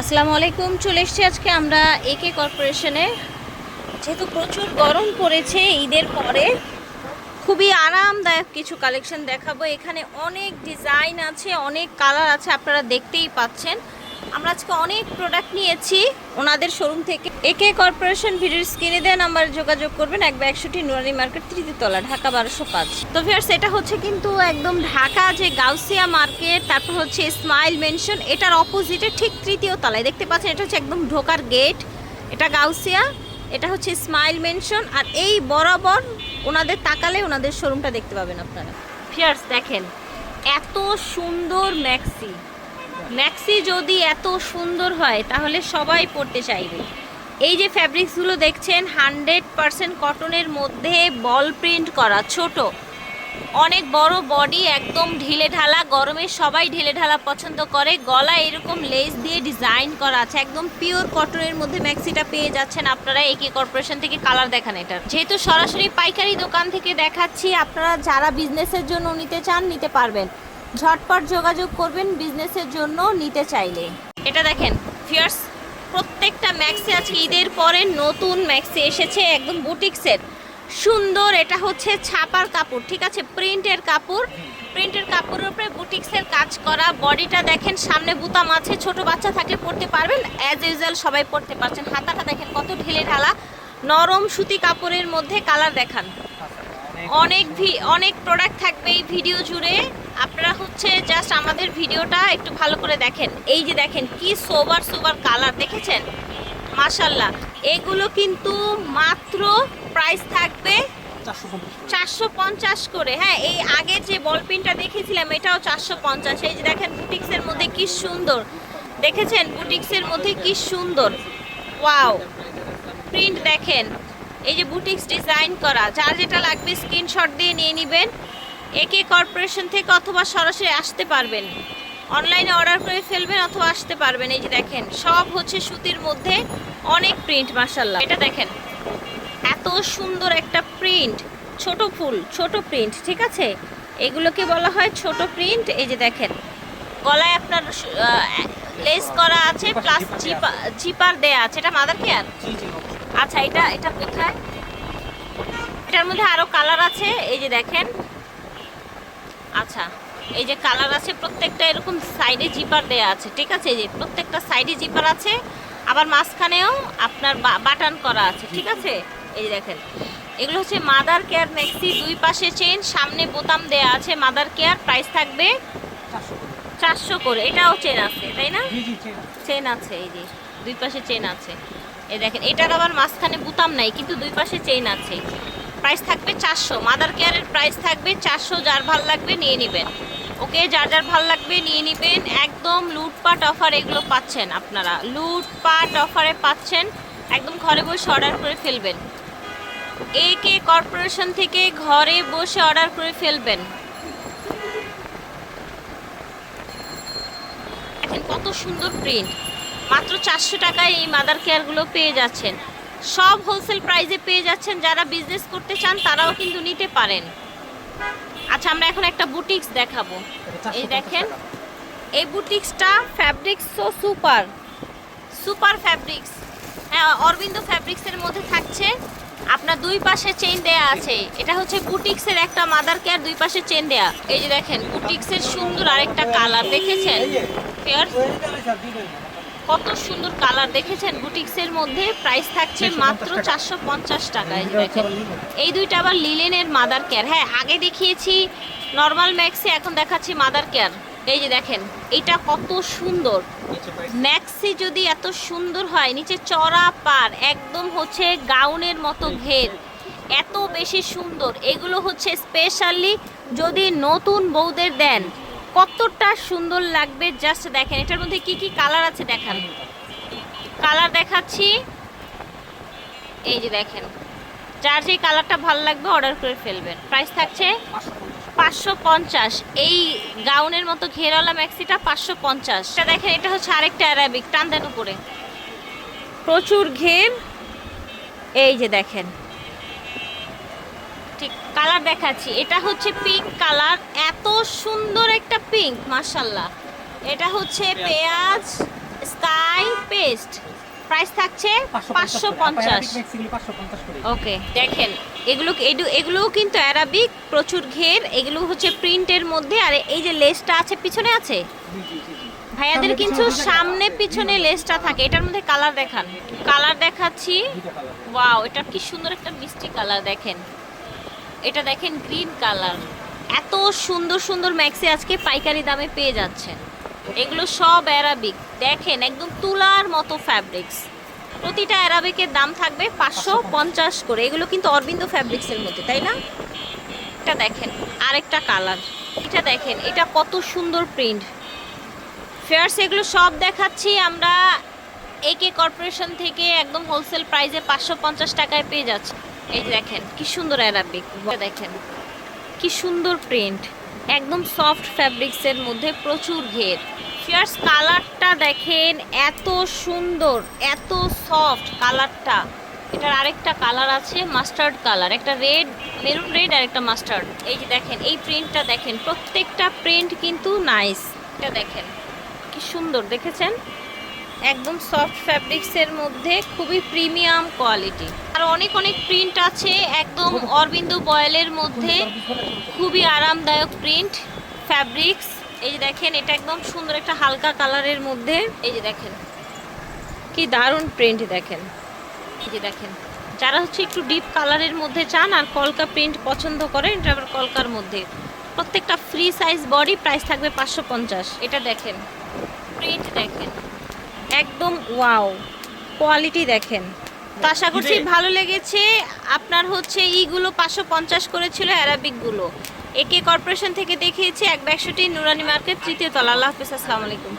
আসসালামু আলাইকুম, চলে এসেছি আজকে আমরা একে কর্পোরেশনে যেহেতু প্রচুর গরম পড়েছে ঈদের পরে, খুবই আরামদায়ক কিছু কালেকশন দেখাবো। এখানে অনেক ডিজাইন আছে, অনেক কালার আছে, আপনারা দেখতেই পাচ্ছেন। আমরা আজকে অনেক প্রোডাক্ট নিয়েছি। ওনাদের শোরুম থেকে একে কর্পোরেশন ভিডিওর স্ক্রিনে দেওয়া নাম্বারে যোগাযোগ করবেন। একবার একশোটি নুরানি মার্কেট তৃতীয় তলা ঢাকা বারোশো পাঁচ। তো ভিয়ার্স এটা হচ্ছে কিন্তু একদম ঢাকা, যে গাউসিয়া মার্কেট তারপর হচ্ছে স্মাইল মেনশন এটার অপোজিটে ঠিক তৃতীয় তলায়। দেখতে পাচ্ছেন, এটা হচ্ছে একদম ঢোকার গেট এটা গাউসিয়া, এটা হচ্ছে স্মাইল মেনশন আর এই বরাবর ওনাদের তাকালে ওনাদের শোরুমটা দেখতে পাবেন আপনারা। ফিয়ার্স দেখেন, এত সুন্দর ম্যাক্সি ম্যাক্সি যদি এত সুন্দর হয়, তাহলে সবাই পড়তে চাইবে। এই যে ফ্যাব্রিক্সগুলো দেখছেন হান্ড্রেড পারসেন্ট কটনের মধ্যে বল প্রিন্ট করা, ছোট। অনেক বড় বডি একদম ঢিলে ঢালা, গরমে সবাই ঢিলে ঢালা পছন্দ করে। গলা এরকম লেস দিয়ে ডিজাইন করা আছে, একদম পিওর কটনের মধ্যে ম্যাক্সিটা পেয়ে যাচ্ছেন আপনারা একে কর্পোরেশন থেকে কালার দেখান এটা যেহেতু সরাসরি পাইকারি দোকান থেকে দেখাচ্ছি, আপনারা যারা বিজনেসের জন্য নিতে চান, নিতে পারবেন। ঝটপট যোগাযোগ করবেন বিজনেসের জন্য নিতে চাইলে। এটা দেখেন ফিয়ার্স প্রত্যেকটা ম্যাক্সি আজকে ঈদের পরে নতুন ম্যাক্সি এসেছে, একদম বুটিক্সের সুন্দর, এটা হচ্ছে ছাপার কাপড়, ঠিক আছে? প্রিন্টের কাপড়। প্রিন্টের কাপড়ের উপরে বুটিক্সের কাজ করা। বডিটা দেখেন, সামনে বুতাম আছে। ছোট বাচ্চা থাকলে পরতে পারবেন। অ্যাজ ইউজুয়াল সবাই পরতে পারছেন। হাতাটা দেখেন কত ঢিলে ঢালা নরম সুতি কাপড়ের মধ্যে কালার দেখান। অনেক ভি- অনেক প্রোডাক্ট থাকবে এই ভিডিও জুড়ে। আপনারা হচ্ছে জাস্ট আমাদের ভিডিওটা একটু ভালো করে দেখেন। এই যে দেখেন, কি সোবার সোবার কালার দেখেছেন? মাশাল্লাহ এগুলো কিন্তু মাত্র প্রাইস থাকবে চারশো পঞ্চাশ করে। হ্যাঁ এই আগের যে বল পিনটা দেখেছিলাম, এটাও চারশো পঞ্চাশ। এই যে দেখেন, বুটিক্সের মধ্যে কি সুন্দর। দেখেছেন? বুটিক্সের মধ্যে কি সুন্দর। ওয়াও প্রিন্ট দেখেন। এই যে বুটিক্স ডিজাইন করা যার যেটা লাগবে স্ক্রিনশট দিয়ে নিয়ে নেবেন। একে কর্পোরেশন থেকে অথবা সরাসরি আসতে পারবেন। অনলাইনে অর্ডার করে ফেলবেন অথবা আসতে পারবেন। এই যে দেখেন সব হচ্ছে সুতির মধ্যে অনেক প্রিন্ট মার্শাল্লাহ এটা দেখেন এত সুন্দর একটা প্রিন্ট ছোট ফুল ছোট প্রিন্ট ঠিক আছে? এগুলোকে বলা হয় ছোট প্রিন্ট এই যে দেখেন গলায় আপনার লেস করা আছে প্লাস জিপার দেয়া আছে। এটা মাদার কেয়ার আচ্ছা এটা এটা কোথায়? এটার মধ্যে আরও কালার আছে এই যে দেখেন। আচ্ছা এই যে কালার আছে প্রত্যেকটা এরকম সাইডে জিপার দেয়া আছে ঠিক আছে? এই যে প্রত্যেকটা সাইডে জিপার আছে আবার মাঝখানেও আপনার বাটান করা আছে ঠিক আছে? এই দেখেন। এগুলো হচ্ছে মাদার কেয়ার ম্যাক্সি দুই পাশে চেন সামনে বোতাম দেয়া আছে মাদার কেয়ার প্রাইস থাকবে চারশো করে। এটাও চেন আছে তাই না? চেন আছে। এই যে দুই পাশে চেন আছে। দেখেন, এটার আবার মাঝখানে বুতাম নাই, কিন্তু দুই পাশে চেইন আছে। প্রাইস থাকবে চারশো মাদার কেয়ারের প্রাইস থাকবে চারশো, যার ভালো লাগবে নিয়ে নেবেন। ওকে যার যার ভালো লাগবে নিয়ে নেবেন। একদম লুটপাট অফার এগুলো পাচ্ছেন আপনারা। লুটপাট অফারে পাচ্ছেন, একদম ঘরে বসে অর্ডার করে ফেলবেন। এ কে কর্পোরেশন থেকে ঘরে বসে অর্ডার করে ফেলবেন। কত সুন্দর প্রিন্ট মাত্র চারশো টাকায় এই মাদার কেয়ারগুলো পেয়ে যাচ্ছেন। সব হোলসেল প্রাইজে পেয়ে যাচ্ছেন যারা বিজনেস করতে চান তারাও কিন্তু নিতে পারেন। আচ্ছা আমরা এখন একটা বুটিক্স দেখাবো। এই দেখেন এই বুটিক্সটা fabrics so super super fabrics হ্যাঁ অরবিন্দ ফ্যাব্রিক্সের মধ্যে থাকছে। আপনার দুই পাশে চেইন দেয়া আছে। এটা হচ্ছে বুটিক্সের একটা মাদার কেয়ার দুই পাশে চেন দেয়া। এই যে দেখেন বুটিক্সের সুন্দর আরেকটা কালার দেখেছেন? Fair? কত সুন্দর কালার দেখেছেন? বুটিক্সের মধ্যে প্রাইস থাকছে মাত্র চারশো পঞ্চাশ টাকা এই দেখেন। এই দুইটা আবার লিলেনের মাদার কেয়ার হ্যাঁ আগে দেখিয়েছি নর্মাল ম্যাক্সি এখন দেখাচ্ছি মাদার কেয়ার এই যে দেখেন এটা কত সুন্দর। ম্যাক্সি যদি এত সুন্দর হয় নিচে চড়া পার একদম হচ্ছে গাউনের মতো ঘের। এত বেশি সুন্দর। এগুলো হচ্ছে স্পেশালি যদি নতুন বউদের দেন কতটা সুন্দর লাগবে? জাস্ট দেখেন, এটার মধ্যে কি কি কালার আছে দেখান। কালার দেখাচ্ছি। এই যে দেখেন, যার যে কালারটা ভালো লাগবে অর্ডার করে ফেলবেন। প্রাইস থাকছে পাঁচশো পঞ্চাশ। এই গাউনের মতো ঘেরওয়ালা ম্যাক্সিটা পাঁচশো পঞ্চাশ। এটা দেখেন, এটা হচ্ছে আরেকটা অ্যারাবিক টান দেন উপরে। প্রচুর ঘের। এই যে দেখেন ঠিক কালার দেখাচ্ছি। এটা হচ্ছে পিঙ্ক কালার এত সুন্দর একটা পিঙ্ক মাশাল্লাহ এটা হচ্ছে পেঁয়াজ। Sky paste. প্রাইস থাকছে পাঁচশো পঞ্চাশ ওকে দেখেন এগুলো এগুলোও কিন্তু অ্যারাবিক প্রচুর ঘের এগুলো হচ্ছে প্রিন্টের মধ্যে আর এই যে লেসটা আছে পিছনে আছে? ভাইয়াদের কিন্তু সামনে পিছনে লেসটা থাকে। এটার মধ্যে কালার দেখান। কালার দেখাচ্ছি। ওয়াও এটা কি সুন্দর একটা মিষ্টি কালার দেখেন। এটা দেখেন গ্রিন কালার। এত সুন্দর সুন্দর ম্যাক্সি আজকে পাইকারি দামে পেয়ে যাচ্ছেন। এগুলো সব অ্যারাবিক। দেখেন একদম তুলার মতো ফ্যাব্রিক্স প্রতিটা অ্যারাবিকের দাম থাকবে পাঁচশো পঞ্চাশ করে। এগুলো কিন্তু অরবিন্দ ফ্যাব্রিক্সের মধ্যে, তাই না? এটা দেখেন, আরেকটা কালার। এটা দেখেন, এটা কত সুন্দর প্রিন্ট ফেয়ার্স এগুলো সব দেখাচ্ছি আমরা একে কর্পোরেশন থেকে একদম হোলসেল প্রাইসে পাঁচশো পঞ্চাশ টাকায় পেয়ে যাচ্ছে। এই যে দেখেন, কি সুন্দর অ্যারাবিক দেখেন, কি সুন্দর প্রিন্ট একদম সফট ফ্যাব্রিক্সের মধ্যে প্রচুর ঘের। ফিয়ার্স কালারটা দেখেন এত সুন্দর, এত সফট কালারটা এটার আরেকটা কালার আছে মাস্টার্ড কালার একটা রেড মেরুন রেড আর একটা মাস্টার্ড এই যে দেখেন, এই প্রিন্টটা দেখেন, প্রত্যেকটা প্রিন্ট কিন্তু নাইস এটা দেখেন, কি সুন্দর, দেখেছেন? একদম সফট ফ্যাব্রিক্সের মধ্যে খুবই প্রিমিয়াম কোয়ালিটি আর অনেক অনেক প্রিন্ট আছে। একদম অরবিন্দু বয়েলের মধ্যে। খুবই আরামদায়ক প্রিন্ট ফ্যাব্রিক্স এই যে দেখেন, এটা একদম সুন্দর একটা হালকা কালারের মধ্যে। এই যে দেখেন, কি দারুণ প্রিন্ট দেখেন। এই যে দেখেন, যারা হচ্ছে একটু ডিপ কালারের মধ্যে চান আর কলকা প্রিন্ট পছন্দ করেন, এটা আবার কলকার মধ্যে। প্রত্যেকটা ফ্রি সাইজ বডি প্রাইস থাকবে পাঁচশো পঞ্চাশ। এটা দেখেন প্রিন্ট দেখেন। একদম ওয়াও কোয়ালিটি দেখেন। তো আশা করছি ভালো লেগেছে। আপনার হচ্ছে ইগুলো পাঁচশো পঞ্চাশ করেছিল অ্যারাবিকগুলো। একে কর্পোরেশন থেকে দেখিয়েছি এক একশোটি নুরানি মার্কেট তৃতীয় তলা। আল্লাহ হাফিজ আসসালামু আলাইকুম।